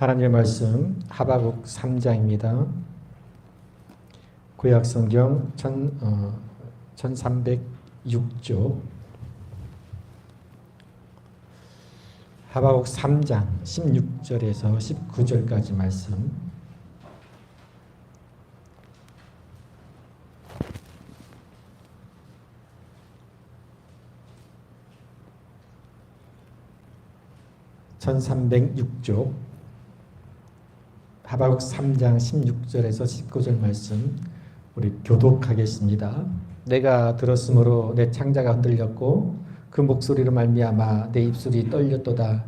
하나님의 말씀 하바국 3장입니다. 구약 성경 1000, 어, 1306조. 하바국 3장 16절에서 19절까지 말씀. (1306조) 하바국 3장 16절에서 19절 말씀 우리 교독하겠습니다. 내가 들었으므로 내 창자가 흔들렸고 그 목소리로 말미암아 내 입술이 떨렸도다.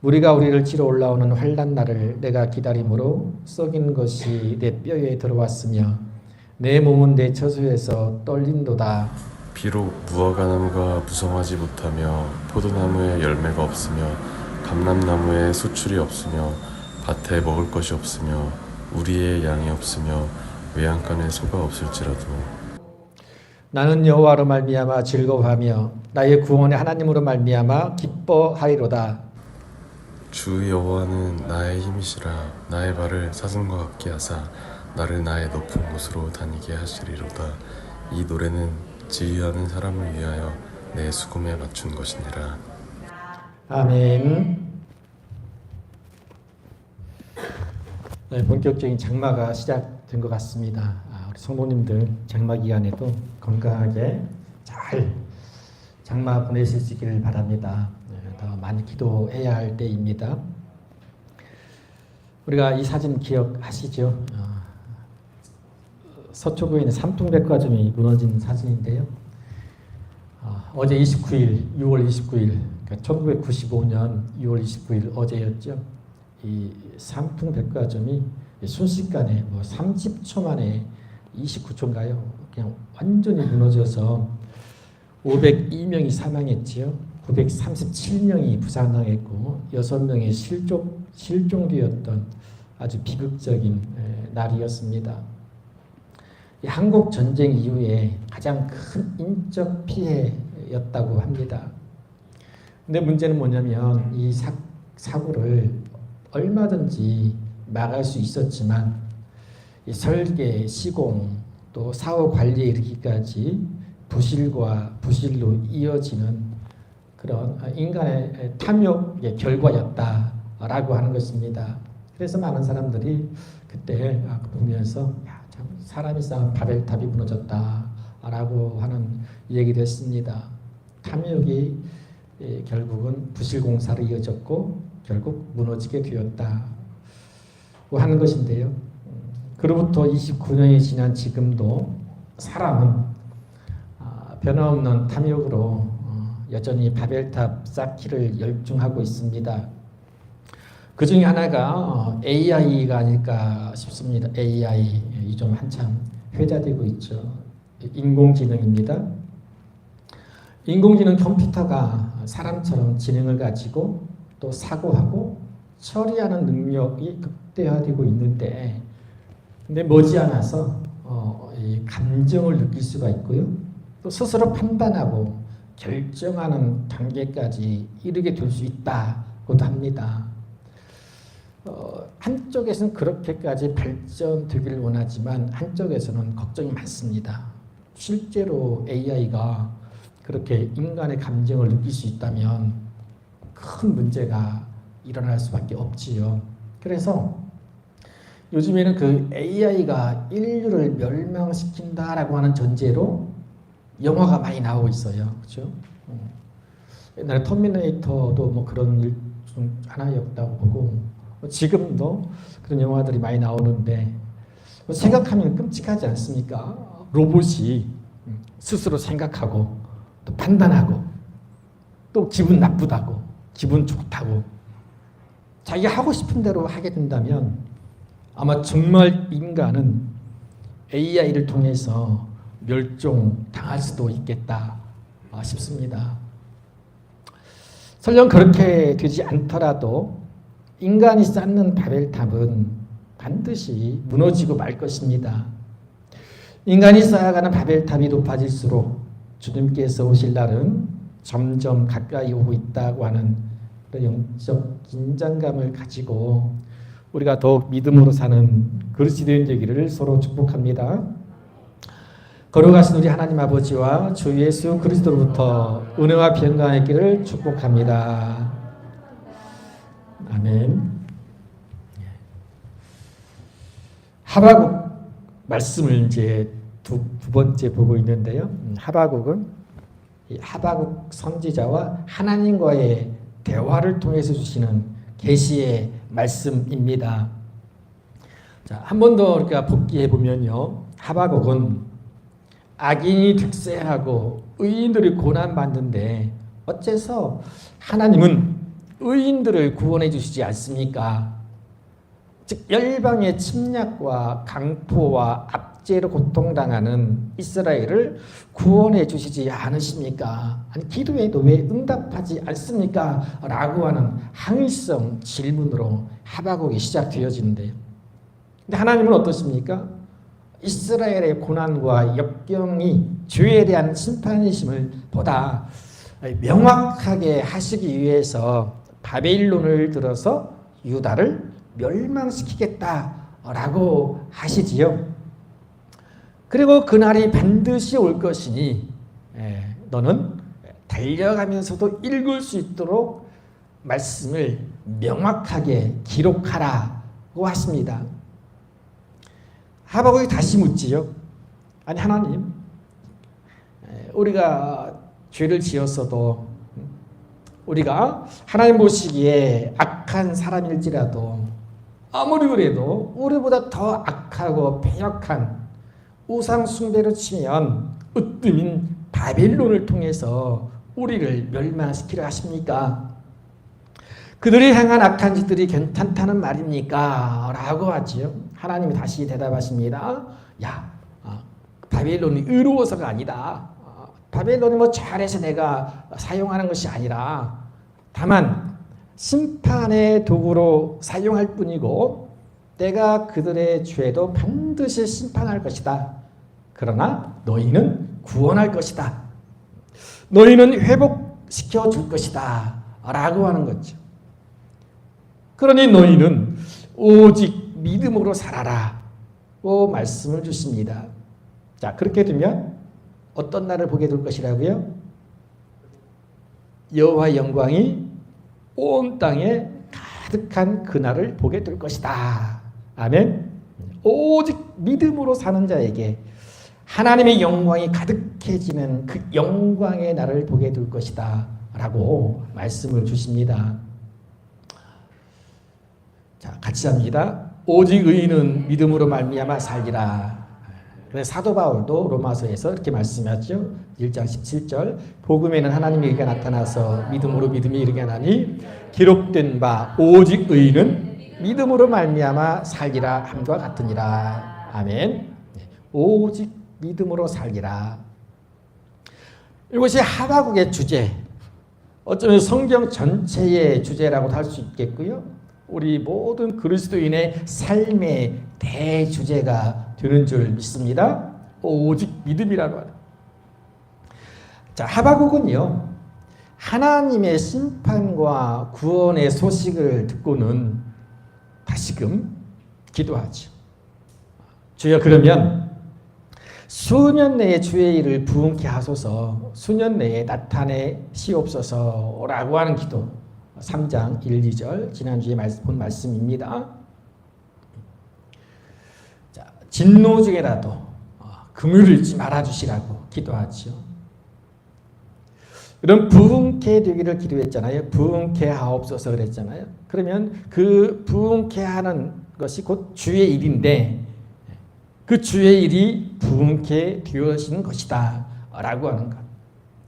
무리가 우리를 치러 올라오는 환란 날을 내가 기다림으로 썩인 것이 내 뼈에 들어왔으며 내 몸은 내 처소에서 떨린도다. 비록 무화과나무가 무성하지 못하며 포도나무에 열매가 없으며 감람나무에 수출이 없으며 밭에 먹을 것이 없으며 우리의 양이 없으며 외양간에 소가 없을지라도 나는 여호와로 말미암아 즐거워하며 나의 구원의 하나님으로 말미암아 기뻐하리로다. 주 여호와는 나의 힘이시라 나의 발을 사슴과 같게 하사 나를 나의 높은 곳으로 다니게 하시리로다 이 노래는 지휘하는 사람을 위하여 내 수금에 맞춘 것이니라 아멘. 네, 본격적인 장마가 시작된 것 같습니다. 아, 우리 성도님들 장마 기간에도 건강하게 잘 장마 보내시길 바랍니다. 네, 더 많이 기도해야 할 때입니다. 우리가 이 사진 기억하시죠? 어, 서초구에 있는 삼통백화점이 무너진 사진인데요. 어, 어제 29일, 6월 29일, 그러니까 1995년 6월 29일 어제였죠. 이 삼풍백화점이 순식간에 뭐 30초 만에 29초인가요? 그냥 완전히 무너져서 502명이 사망했지요. 937명이 부상당했고 6명이 실종 실종되었던 아주 비극적인 에, 날이었습니다. 이 한국 전쟁 이후에 가장 큰 인적 피해였다고 합니다. 근데 문제는 뭐냐면 이 사, 사고를 얼마든지 막을 수 있었지만 이 설계, 시공 또 사후 관리에 이르기까지 부실과 부실로 이어지는 그런 인간의 탐욕의 결과였다라고 하는 것입니다. 그래서 많은 사람들이 그때 보면서 야, 참 사람이 쌓은 바벨탑이 무너졌다라고 하는 얘기를 했습니다. 탐욕이 예, 결국은 부실 공사로 이어졌고 결국 무너지게 되었다고 하는 것인데요. 그로부터 29년이 지난 지금도 사람은 아, 변함없는 탐욕으로 어, 여전히 바벨탑 쌓기를 열중하고 있습니다. 그 중에 하나가 AI가 아닐까 싶습니다. AI 요즘 한참 회자되고 있죠. 인공지능입니다. 인공지능 컴퓨터가 사람처럼 지능을 가지고 또 사고하고 처리하는 능력이 극대화되고 있는데 근데 머지않아서 어, 이 감정을 느낄 수가 있고요. 또 스스로 판단하고 결정하는 단계까지 이르게 될 수 있다고도 합니다. 어, 한쪽에서는 그렇게까지 발전되기를 원하지만 한쪽에서는 걱정이 많습니다. 실제로 AI가 그렇게 인간의 감정을 느낄 수 있다면 큰 문제가 일어날 수밖에 없지요. 그래서 요즘에는 그 AI가 인류를 멸망시킨다라고 하는 전제로 영화가 많이 나오고 있어요. 그렇죠? 옛날에 터미네이터도 뭐 그런 일 중 하나였다고 보고 지금도 그런 영화들이 많이 나오는데 생각하면 끔찍하지 않습니까? 로봇이 스스로 생각하고 또 판단하고 또 기분 나쁘다고 기분 좋다고 자기가 하고 싶은 대로 하게 된다면 아마 정말 인간은 AI를 통해서 멸종 당할 수도 있겠다 싶습니다. 설령 그렇게 되지 않더라도 인간이 쌓는 바벨탑은 반드시 무너지고 말 것입니다. 인간이 쌓아가는 바벨탑이 높아질수록 주님께서 오실 날은 점점 가까이 오고 있다고 하는 영적 긴장감을 가지고 우리가 더욱 믿음으로 사는 그리스도인 되기를 서로 축복합니다. 거룩하신 우리 하나님 아버지와 주 예수 그리스도로부터 은혜와 평강의 길을 축복합니다. 아멘. 하바국 말씀을 이제 두, 두 번째 보고 있는데요. 음, 하바국은 이 하바국 선지자와 하나님과의 대화를 통해서 주시는 계시의 말씀입니다. 자, 한 번 더 우리가 복기해 보면요. 하바국은 악인이 득세하고 의인들이 고난 받는데 어째서 하나님은 의인들을 구원해 주시지 않습니까? 즉 열방의 침략과 강포와 압 제로 고통당하는 이스라엘을 구원해 주시지 않으십니까? 아니 기도에도 왜 응답하지 않습니까? 라고 하는 항의성 질문으로 하바국이 시작되어지는데요. 근데 하나님은 어떠십니까? 이스라엘의 고난과 역경이 죄에 대한 심판이심을 보다 명확하게 하시기 위해서 바벨론을 들어서 유다를 멸망시키겠다라고 하시지요. 그리고 그날이 반드시 올 것이니 예, 너는 달려가면서도 읽을 수 있도록 말씀을 명확하게 기록하라고 하십니다. 하박국이 다시 묻지요. 아니 하나님, 에, 우리가 죄를 지었어도 우리가 하나님 보시기에 악한 사람일지라도 아무리 그래도 우리보다 더 악하고 배역한 우상 숭배로 치면 으뜸인 바벨론을 통해서 우리를 멸망시키려 하십니까? 그들이 행한 악한 짓들이 괜찮다는 말입니까? 라고 하지요. 하나님이 다시 대답하십니다. 야, 어, 바벨론이 의로워서가 아니다. 어, 바벨론이 뭐 잘해서 내가 사용하는 것이 아니라 다만 심판의 도구로 사용할 뿐이고 내가 그들의 죄도 반드시 심판할 것이다. 그러나 너희는 구원할 것이다. 너희는 회복시켜 줄 것이다. 라고 하는 거죠. 그러니 너희는 오직 믿음으로 살아라. 고 말씀을 주십니다. 자, 그렇게 되면 어떤 날을 보게 될 것이라고요? 여호와 영광이 온 땅에 가득한 그날을 보게 될 것이다. 아멘. 오직 믿음으로 사는 자에게 하나님의 영광이 가득해지는 그 영광의 날을 보게 될 것이다. 라고 말씀을 주십니다. 자, 같이 합니다. 오직 의인은 믿음으로 말미암아 살리라. 그래서 사도 바울도 로마서에서 이렇게 말씀하죠. 1장 17절 복음에는 하나님의 의가 나타나서 믿음으로 믿음이 이르게 하나니 기록된 바 오직 의인은 믿음으로 말미암아 살리라 함과 같으니라. 아멘. 오직 믿음으로 살리라. 이것이 하바국의 주제. 어쩌면 성경 전체의 주제라고도 할수 있겠고요. 우리 모든 그리스도인의 삶의 대주제가 되는 줄 믿습니다. 오직 믿음이라고 하는. 자, 하바국은요. 하나님의 심판과 구원의 소식을 듣고는 다시금 기도하죠. 주여 그러면 수년 내에 주의 일을 부응케 하소서 수년 내에 나타내시옵소서 라고 하는 기도 3장 1, 2절 지난주에 본 말씀입니다. 자, 진노 중에라도 어, 금을 잃지 말아주시라고 기도하죠. 이런 부흥케 되기를 기도했잖아요. 부흥케 하옵소서 그랬잖아요. 그러면 그 부흥케 하는 것이 곧 주의 일인데 그 주의 일이 부흥케 되어지는 것이다 라고 하는 것.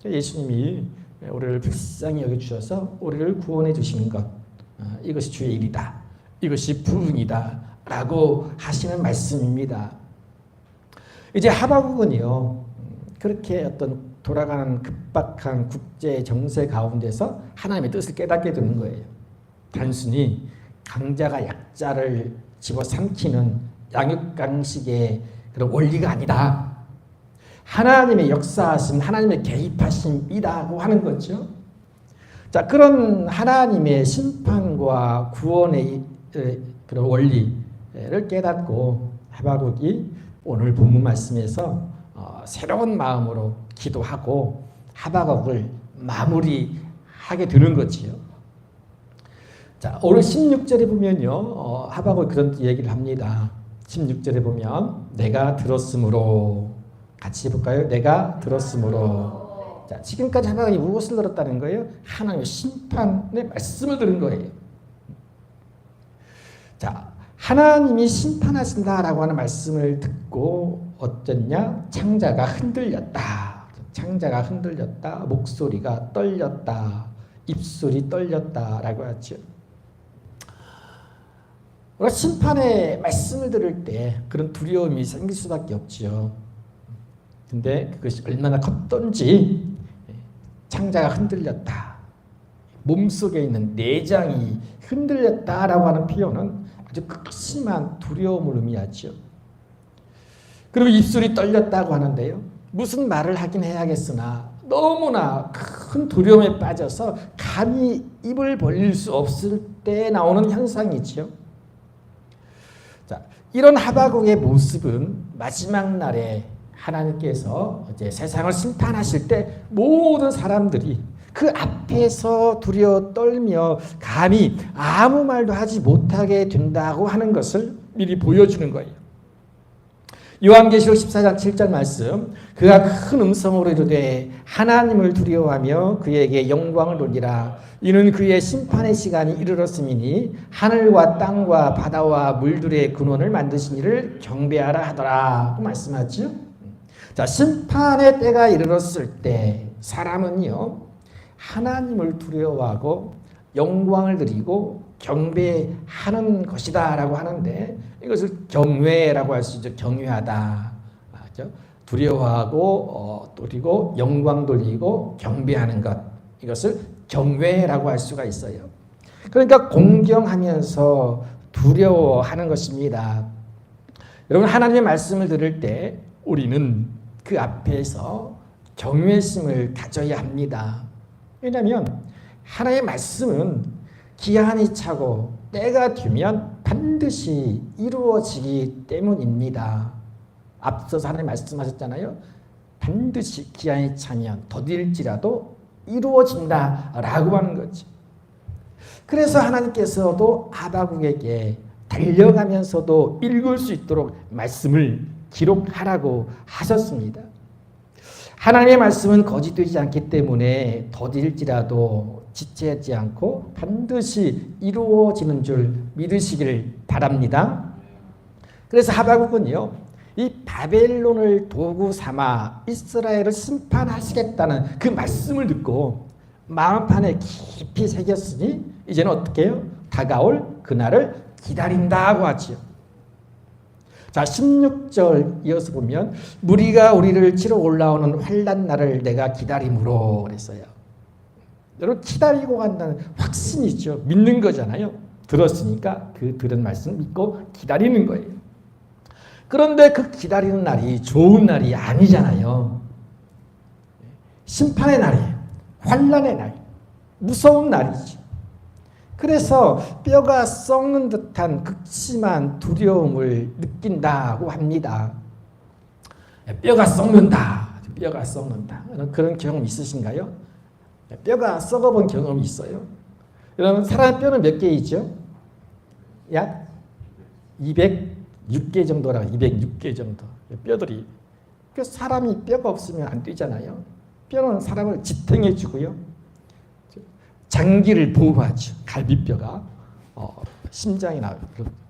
예수님이 우리를 불쌍히 여겨주셔서 우리를 구원해 주시는 것 어, 이것이 주의 일이다. 이것이 부흥이다 라고 하시는 말씀입니다. 이제 하바국은요 그렇게 어떤 돌아가는 급박한 국제 정세 가운데서 하나님의 뜻을 깨닫게 되는 거예요. 단순히 강자가 약자를 집어삼키는 양육강식의 그런 원리가 아니다. 하나님의 역사하심, 하나님의 개입하심이라고 하는 거죠. 자, 그런 하나님의 심판과 구원의 그런 원리를 깨닫고 하바국이 오늘 본문 말씀에서 어, 새로운 마음으로 기도하고 하바국을 마무리하게 되는 거지요. 자, 오늘 16절에 보면요. 어, 하박국 그런 얘기를 합니다. 16절에 보면 내가 들었으므로 같이 해볼까요? 내가 들었으므로 자, 지금까지 하박국이 무엇을 들었다는 거예요? 하나님의 심판의 말씀을 들은 거예요. 자, 하나님이 심판하신다라고 하는 말씀을 듣고 어땠냐? 창자가 흔들렸다. 창자가 흔들렸다. 목소리가 떨렸다. 입술이 떨렸다라고 하죠. 우리가 심판의 말씀을 들을 때 그런 두려움이 생길 수밖에 없지요. 근데 그것이 얼마나 컸던지 창자가 흔들렸다. 몸속에 있는 내장이 흔들렸다라고 하는 표현은 아주 극심한 두려움을 의미하죠. 그리고 입술이 떨렸다고 하는데요. 무슨 말을 하긴 해야겠으나 너무나 큰 두려움에 빠져서 감히 입을 벌릴 수 없을 때 나오는 현상이지요. 자, 이런 하바국의 모습은 마지막 날에 하나님께서 이제 세상을 심판하실 때 모든 사람들이 그 앞에서 두려워 떨며 감히 아무 말도 하지 못하게 된다고 하는 것을 미리 보여주는 거예요. 요한계시록 14장 7절 말씀 그가 큰 음성으로 이르되 하나님을 두려워하며 그에게 영광을 돌리라 이는 그의 심판의 시간이 이르렀음이니 하늘과 땅과 바다와 물들의 근원을 만드신 이를 경배하라 하더라 그 말씀하죠. 자 심판의 때가 이르렀을 때 사람은요 하나님을 두려워하고 영광을 드리고 경배하는 것이다라고 하는데 이것을 경외라고 할 수 있죠. 경외하다. 맞죠? 두려워하고 어, 그리고 영광 돌리고 경배하는 것 이것을 경외라고 할 수가 있어요. 그러니까 공경하면서 두려워하는 것입니다. 여러분 하나님의 말씀을 들을 때 우리는 그 앞에서 경외심을 가져야 합니다. 왜냐하면 하나님의 말씀은 기한이 차고 때가 되면 반드시 이루어지기 때문입니다. 앞서서 하나님 말씀하셨잖아요. 반드시 기한이 차면 더딜지라도 이루어진다라고 하는 거죠. 그래서 하나님께서도 하바국에게 달려가면서도 읽을 수 있도록 말씀을 기록하라고 하셨습니다. 하나님의 말씀은 거짓되지 않기 때문에 더딜지라도 지체하지 않고 반드시 이루어지는 줄 믿으시기를 바랍니다. 그래서 하바국은요, 이 바벨론을 도구 삼아 이스라엘을 심판하시겠다는 그 말씀을 듣고 마음판에 깊이 새겼으니 이제는 어떻게 해요? 다가올 그날을 기다린다고 하지요. 자, 16절 이어서 보면 무리가 우리를 치러 올라오는 환란 날을 내가 기다림으로 그랬어요. 여러분 기다리고 간다는 확신이 있죠. 믿는 거잖아요. 들었으니까 그 들은 말씀 믿고 기다리는 거예요. 그런데 그 기다리는 날이 좋은 날이 아니잖아요. 심판의 날이에요. 환란의 날. 무서운 날이지. 그래서 뼈가 썩는 듯한 극심한 두려움을 느낀다고 합니다. 뼈가 썩는다. 뼈가 썩는다. 그런 경험 있으신가요? 뼈가 썩어본 경험이 있어요. 여러분 사람 뼈는 몇 개이죠? 약 206개 정도라 206개 정도 뼈들이 그 사람이 뼈가 없으면 안 되잖아요. 뼈는 사람을 지탱해 주고요. 장기를 보호하죠. 갈비뼈가 어, 심장이나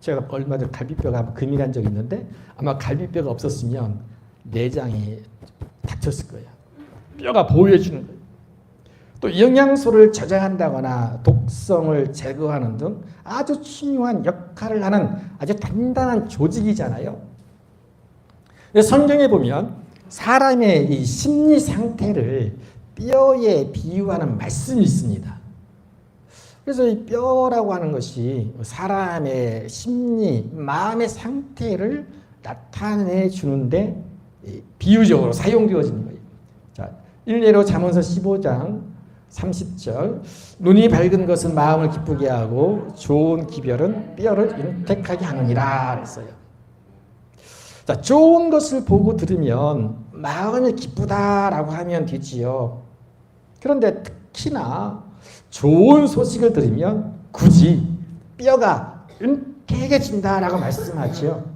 제가 얼마 전 갈비뼈가 금이 적 있는데 아마 갈비뼈가 없었으면 내장이 다쳤을 거예요. 뼈가 보호해 주는 거예요. 또 영양소를 저장한다거나 독성을 제거하는 등 아주 중요한 역할을 하는 아주 단단한 조직이잖아요. 성경에 보면 사람의 이 심리 상태를 뼈에 비유하는 말씀이 있습니다. 그래서 이 뼈라고 하는 것이 사람의 심리, 마음의 상태를 나타내 주는데 비유적으로 사용되어지는 거예요. 자, 일례로 잠언서 15장 30절 눈이 밝은 것은 마음을 기쁘게 하고 좋은 기별은 뼈를 윤택하게 하느니라 그랬어요. 자, 좋은 것을 보고 들으면 마음이 기쁘다라고 하면 되지요. 그런데 특히나 좋은 소식을 들으면 굳이 뼈가 윤택해진다라고 말씀하지요.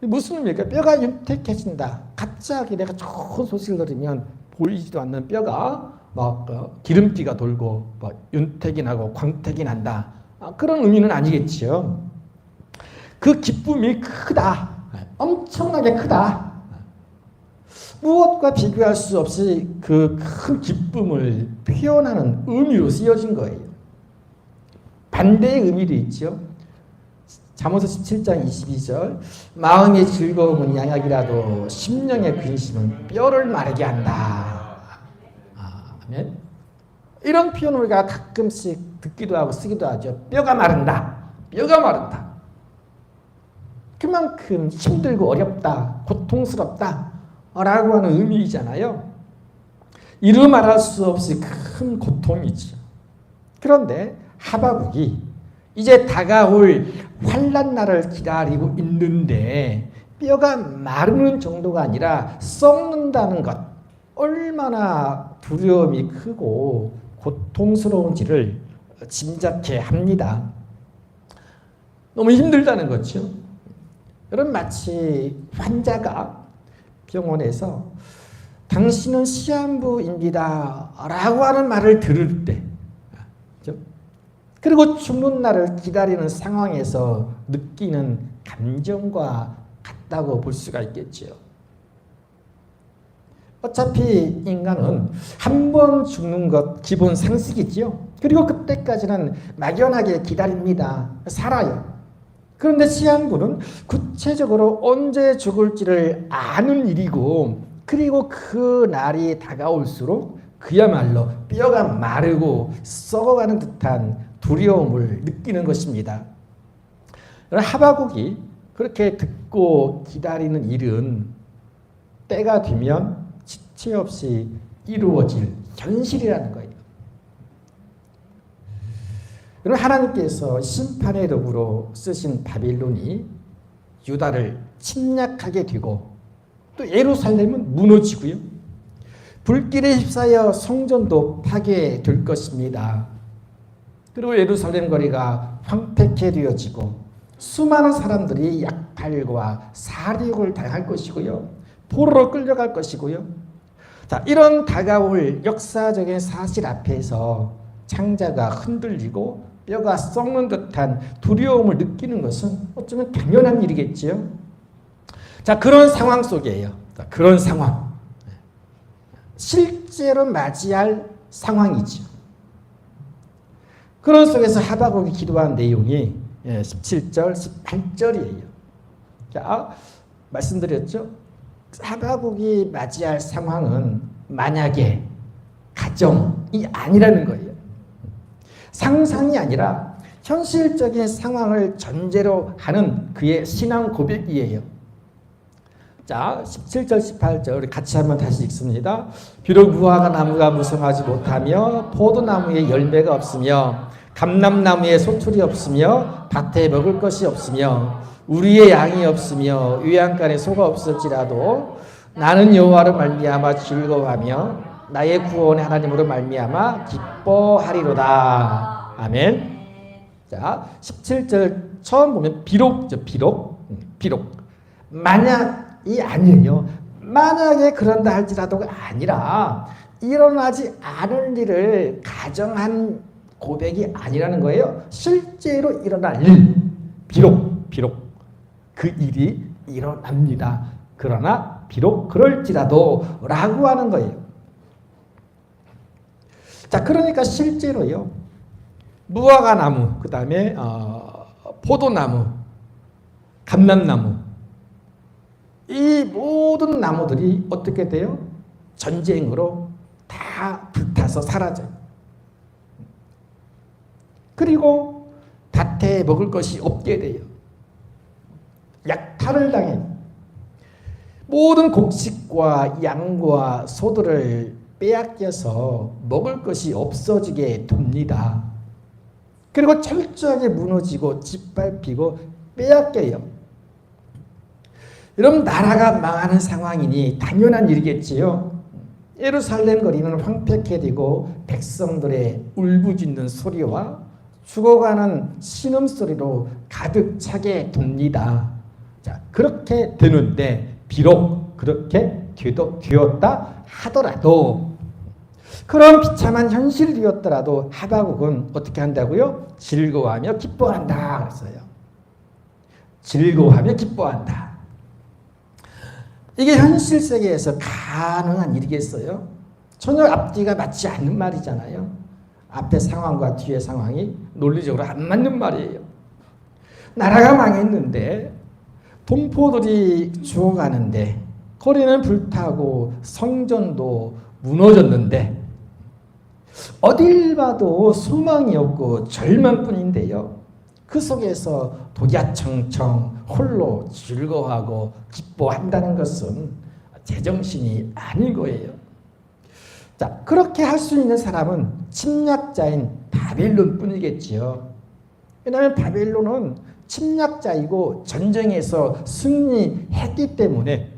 무슨 의미일까? 뼈가 윤택해진다. 갑자기 내가 좋은 소식을 들으면 보이지도 않는 뼈가 막 어, 기름기가 돌고 막 윤택이 나고 광택이 난다. 아, 그런 의미는 아니겠지요. 그 기쁨이 크다. 엄청나게 크다. 무엇과 비교할 수 없이 그 큰 기쁨을 표현하는 의미로 쓰여진 거예요. 반대의 의미도 있죠. 잠언서 17장 22절 마음의 즐거움은 양약이라도 심령의 근심은 뼈를 마르게 한다. 아멘. 이런 표현을 우리가 가끔씩 듣기도 하고 쓰기도 하죠. 뼈가 마른다. 뼈가 마른다. 그만큼 힘들고 어렵다, 고통스럽다 라고 하는 의미이잖아요. 이루 말할 수 없이 큰 고통이죠. 그런데 하바국이 이제 다가올 환란 날을 기다리고 있는데 뼈가 마르는 정도가 아니라 썩는다는 것 얼마나 두려움이 크고 고통스러운지를 짐작해 합니다. 너무 힘들다는 거죠. 여러분 마치 환자가 병원에서 당신은 시한부입니다 라고 하는 말을 들을 때? 그리고 죽는 날을 기다리는 상황에서 느끼는 감정과 같다고 볼 수가 있겠지요. 어차피 인간은 한 번 죽는 것 기본 상식이지요. 그리고 그때까지는 막연하게 기다립니다. 살아요. 그런데 시한부는 구체적으로 언제 죽을지를 아는 일이고 그리고 그 날이 다가올수록 그야말로 뼈가 마르고 썩어가는 듯한 두려움을 느끼는 것입니다. 하바국이 그렇게 듣고 기다리는 일은 때가 되면 지체 없이 이루어질 현실이라는 거예요. 여러분 하나님께서 심판의 도구로 쓰신 바빌론이 유다를 침략하게 되고 또 예루살렘은 무너지고요. 불길에 휩싸여 성전도 파괴될 것입니다. 그리고 예루살렘 거리가 황폐케 되어지고 수많은 사람들이 약탈과 살육을 당할 것이고요. 포로로 끌려갈 것이고요. 자, 이런 다가올 역사적인 사실 앞에서 창자가 흔들리고 뼈가 썩는 듯한 두려움을 느끼는 것은 어쩌면 당연한 일이겠지요. 자, 그런 상황 속이에요. 자, 그런 상황. 실제로 맞이할 상황이죠. 그런 속에서 하바국이 기도한 내용이 17절, 18절이에요. 자, 말씀드렸죠? 하바국이 맞이할 상황은 만약에 가정이 아니라는 거예요. 상상이 아니라 현실적인 상황을 전제로 하는 그의 신앙 고백이에요. 자, 17절, 18절 우리 같이 한번 다시 읽습니다. 비록 무화과 나무가 무성하지 못하며 포도나무에 열매가 없으며 감람나무에 소출이 없으며 밭에 먹을 것이 없으며 우리의 양이 없으며 유양간에 소가 없을지라도 나는 여호와로 말미암아 즐거워하며 나의 구원의 하나님으로 말미암아 기뻐하리로다. 아멘. 자, 17절 처음 보면 비록 저 비록 음, 비록 만약 이 아니에요. 만약에 그런다 할지라도가 아니라 일어나지 않을 일을 가정한 고백이 아니라는 거예요. 실제로 일어날 일. 비록 비록 그 일이 일어납니다. 그러나 비록 그럴지라도 라고 하는 거예요. 자, 그러니까 실제로요. 무화과 나무, 그 다음에 어, 포도나무, 감람나무, 이 모든 나무들이 어떻게 돼요? 전쟁으로 다 불타서 사라져요. 그리고 밭에 먹을 것이 없게 돼요. 약탈을 당해 모든 곡식과 양과 소들을 빼앗겨서 먹을 것이 없어지게 됩니다. 그리고 철저하게 무너지고 짓밟히고 빼앗겨요. 여러분 나라가 망하는 상황이니 당연한 일이겠지요. 예루살렘 거리는 황폐케 되고 백성들의 울부짖는 소리와 죽어가는 신음소리로 가득 차게 됩니다. 자, 그렇게 되는데 비록 그렇게 되었다 하더라도 그런 비참한 현실이 되었더라도 하바국은 어떻게 한다고요? 즐거워하며 기뻐한다 그랬어요. 즐거워하며 기뻐한다. 이게 현실 세계에서 가능한 일이겠어요? 전혀 앞뒤가 맞지 않는 말이잖아요. 앞에 상황과 뒤의 상황이 논리적으로 안 맞는 말이에요. 나라가 망했는데 동포들이 죽어가는데 거리는 불타고 성전도 무너졌는데 어딜 봐도 소망이 없고 절망뿐인데요. 그 속에서 독야청청 홀로 즐거워하고 기뻐한다는 것은 제정신이 아닌 거예요. 자, 그렇게 할 수 있는 사람은 침략자인 바벨론 뿐이겠지요. 왜냐하면 바벨론은 침략자이고 전쟁에서 승리했기 때문에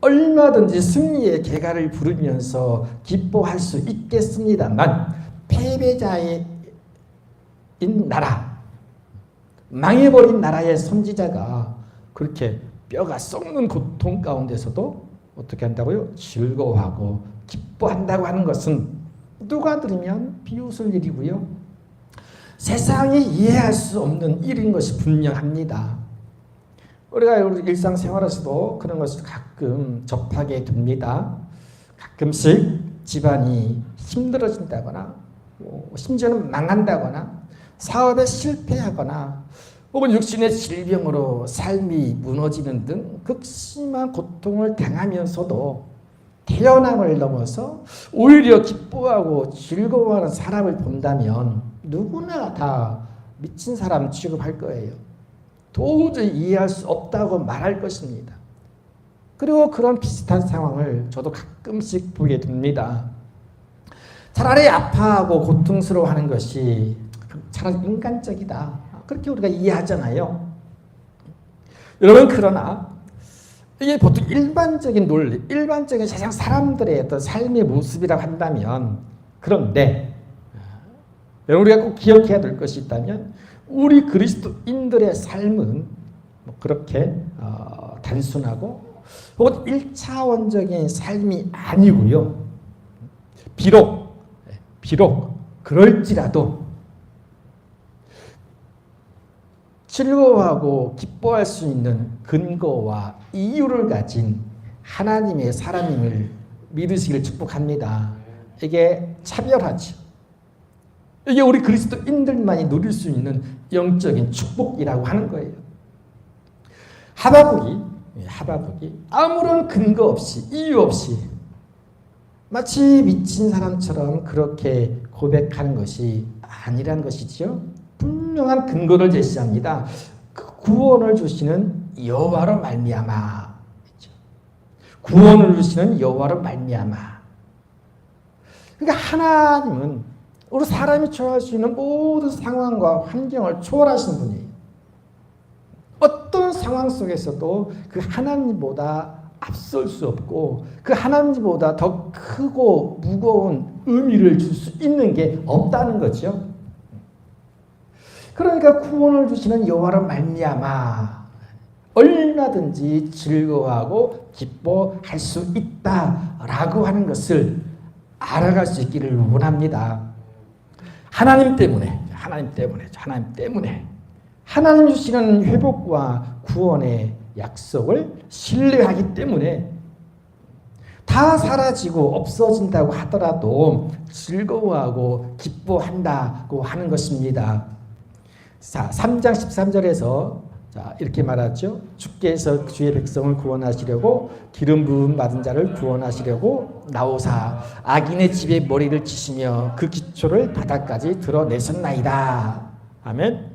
얼마든지 승리의 개가를 부르면서 기뻐할 수 있겠습니다만 패배자인 나라 망해버린 나라의 선지자가 그렇게 뼈가 썩는 고통 가운데서도 어떻게 한다고요? 즐거워하고 기뻐한다고 하는 것은 누가 들으면 비웃을 일이고요. 세상이 이해할 수 없는 일인 것이 분명합니다. 우리가 일상생활에서도 그런 것을 가끔 접하게 됩니다. 가끔씩 집안이 힘들어진다거나 뭐 심지어는 망한다거나 사업에 실패하거나 혹은 육신의 질병으로 삶이 무너지는 등 극심한 고통을 당하면서도 태어남을 넘어서 오히려 기뻐하고 즐거워하는 사람을 본다면 누구나 다 미친 사람 취급할 거예요. 도저히 이해할 수 없다고 말할 것입니다. 그리고 그런 비슷한 상황을 저도 가끔씩 보게 됩니다. 차라리 아파하고 고통스러워하는 것이 차라리 인간적이다. 그렇게 우리가 이해하잖아요. 여러분 그러나 이게 보통 일반적인 논리, 일반적인 세상 사람들의 어떤 삶의 모습이라고 한다면 그런데 여러분 우리가 꼭 기억해야 될 것이 있다면 우리 그리스도인들의 삶은 뭐 그렇게 어, 단순하고 혹은 일차원적인 삶이 아니고요. 비록 비록 그럴지라도 즐거워하고 기뻐할 수 있는 근거와 이유를 가진 하나님의 사람임을 믿으시길 축복합니다. 이게 차별하죠. 이게 우리 그리스도인들만이 누릴 수 있는 영적인 축복이라고 하는 거예요. 하바국이 하바국이 아무런 근거 없이 이유 없이 마치 미친 사람처럼 그렇게 고백하는 것이 아니란 것이죠. 분명한 근거를 제시합니다. 그 구원을 주시는 여호와로 말미암아. 구원을 주시는 여호와로 말미암아. 그러니까 하나님은 우리 사람이 처할 수 있는 모든 상황과 환경을 초월하신 분이에요. 어떤 상황 속에서도 그 하나님보다 앞설 수 없고 그 하나님보다 더 크고 무거운 의미를 줄 수 있는 게 없다는 거죠. 그러니까 구원을 주시는 여호와로 말미암아 얼마든지 즐거워하고 기뻐할 수 있다라고 하는 것을 알아갈 수 있기를 원합니다. 하나님 때문에 하나님 때문에 하나님 때문에 하나님 주시는 회복과 구원의 약속을 신뢰하기 때문에 다 사라지고 없어진다고 하더라도 즐거워하고 기뻐한다고 하는 것입니다. 자, 3장 13절에서 자, 이렇게 말하죠. 주께서 주의 백성을 구원하시려고 기름 부음 받은 자를 구원하시려고 나오사 악인의 집에 머리를 치시며 그 기초를 바닥까지 드러내셨나이다. 아멘.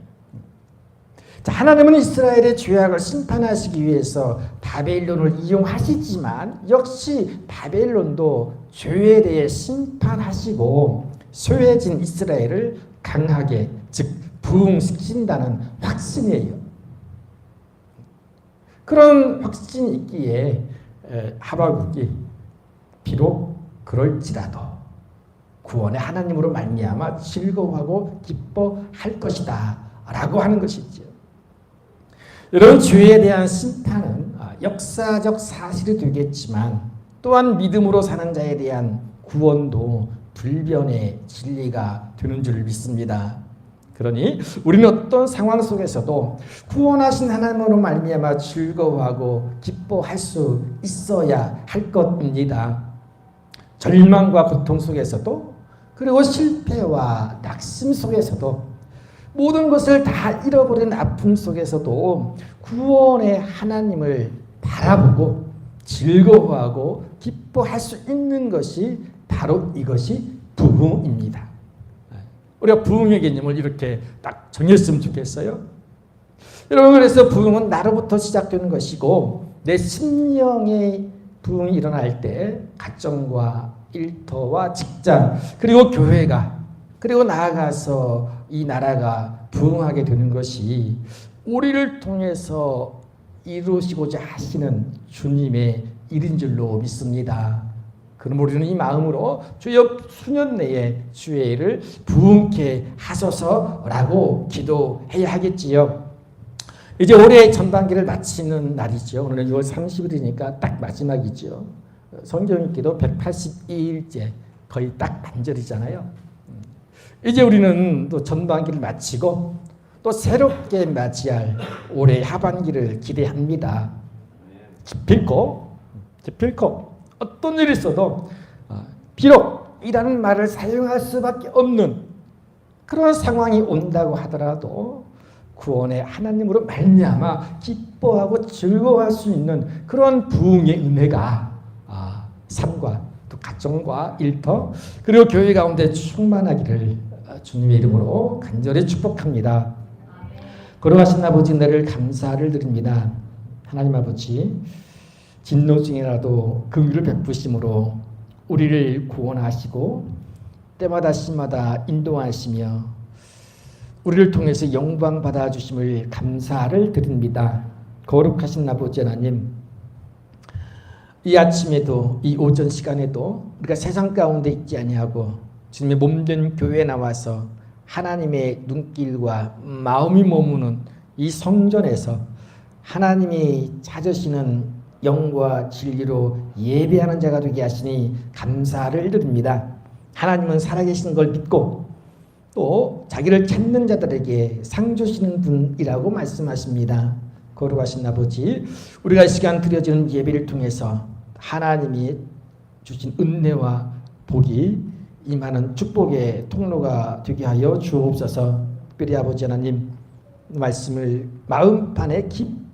자, 하나님은 이스라엘의 죄악을 심판하시기 위해서 바벨론을 이용하시지만 역시 바벨론도 죄에 대해 심판하시고 소외진 이스라엘을 강하게 즉 부흥시킨다는 확신이에요. 그런 확신이 있기에 에, 하박국이 비록 그럴지라도 구원의 하나님으로 말미암아 즐거워하고 기뻐할 것이다 라고 하는 것이지요. 이런 죄에 대한 심판은 아, 역사적 사실이 되겠지만 또한 믿음으로 사는 자에 대한 구원도 불변의 진리가 되는 줄 믿습니다. 그러니 우리는 어떤 상황 속에서도 구원하신 하나님으로 말미암아 즐거워하고 기뻐할 수 있어야 할 것입니다. 절망과 고통 속에서도 그리고 실패와 낙심 속에서도 모든 것을 다 잃어버린 아픔 속에서도 구원의 하나님을 바라보고 즐거워하고 기뻐할 수 있는 것이 바로 이것이 부흥입니다. 우리가 부흥의 개념을 이렇게 딱 정했으면 좋겠어요. 여러분 그래서 부흥은 나로부터 시작되는 것이고 내 심령의 부흥이 일어날 때 가정과 일터와 직장 그리고 교회가 그리고 나아가서 이 나라가 부흥하게 되는 것이 우리를 통해서 이루시고자 하시는 주님의 일인 줄로 믿습니다. 그럼 우리는 이 마음으로 주여 수년 내에 주의 일을 부흥케 하소서라고 기도해야 하겠지요. 이제 올해 전반기를 마치는 날이죠. 오늘은 6월 30일이니까 딱 마지막이죠. 성경 읽기도 182일째 거의 딱 반절이잖아요. 이제 우리는 또 전반기를 마치고 또 새롭게 맞이할 올해 하반기를 기대합니다. 기필코 기필코 어떤 일이 있어도 어, 비록 이라는 말을 사용할 수밖에 없는 그런 상황이 온다고 하더라도 구원의 하나님으로 말미암아 기뻐하고 즐거워할 수 있는 그런 부흥의 은혜가 아, 삶과 또 가정과 일터 그리고 교회 가운데 충만하기를 주님의 이름으로 간절히 축복합니다. 걸어가신 아버지 은혜를 감사를 드립니다. 하나님 아버지 진노 중이라도 긍휼을 베푸심으로 우리를 구원하시고 때마다 시마다 인도하시며 우리를 통해서 영광 받아 주심을 감사를 드립니다. 거룩하신 아버지 하나님 이 아침에도 이 오전 시간에도 우리가 세상 가운데 있지 아니하고 주님의 몸된 교회에 나와서 하나님의 눈길과 마음이 머무는 이 성전에서 하나님이 찾으시는 영과 진리로 예배하는 자가 되게 하시니 감사를 드립니다. 하나님은 살아계신 걸 믿고 또 자기를 찾는 자들에게 상 주시는 분이라고 말씀하십니다. 거룩하신 아버지, 우리가 이 시간 드려지는 예배를 통해서 하나님이 주신 은혜와 복이 임하는 축복의 통로가 되게 하여 주옵소서. 특별히 아버지 하나님 말씀을 마음판에 깊이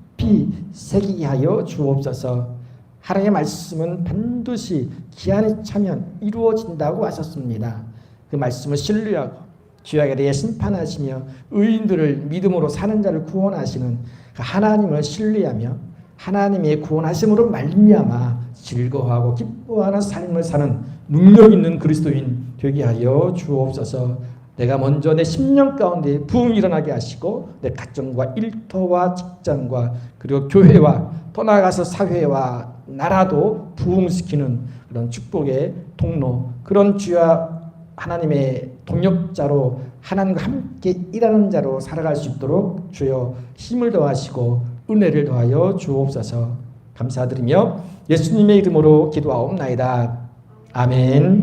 새기게 하여 주옵소서. 하나님의 말씀은 반드시 기한이 차면 이루어진다고 하셨습니다. 그 말씀을 신뢰하고 죄악에 대해 심판하시며 의인들을 믿음으로 사는 자를 구원하시는 그 하나님을 신뢰하며 하나님의 구원하심으로 말미암아 즐거워하고 기뻐하는 삶을 사는 능력 있는 그리스도인 되게 하여 주옵소서. 내가 먼저 내 심령 가운데 부흥이 일어나게 하시고 내 가정과 일터와 직장과 그리고 교회와 더 나아가서 사회와 나라도 부흥시키는 그런 축복의 통로 그런 주야 하나님의 동력자로 하나님과 함께 일하는 자로 살아갈 수 있도록 주여 힘을 더하시고 은혜를 더하여 주옵소서 감사드리며 예수님의 이름으로 기도하옵나이다. 아멘.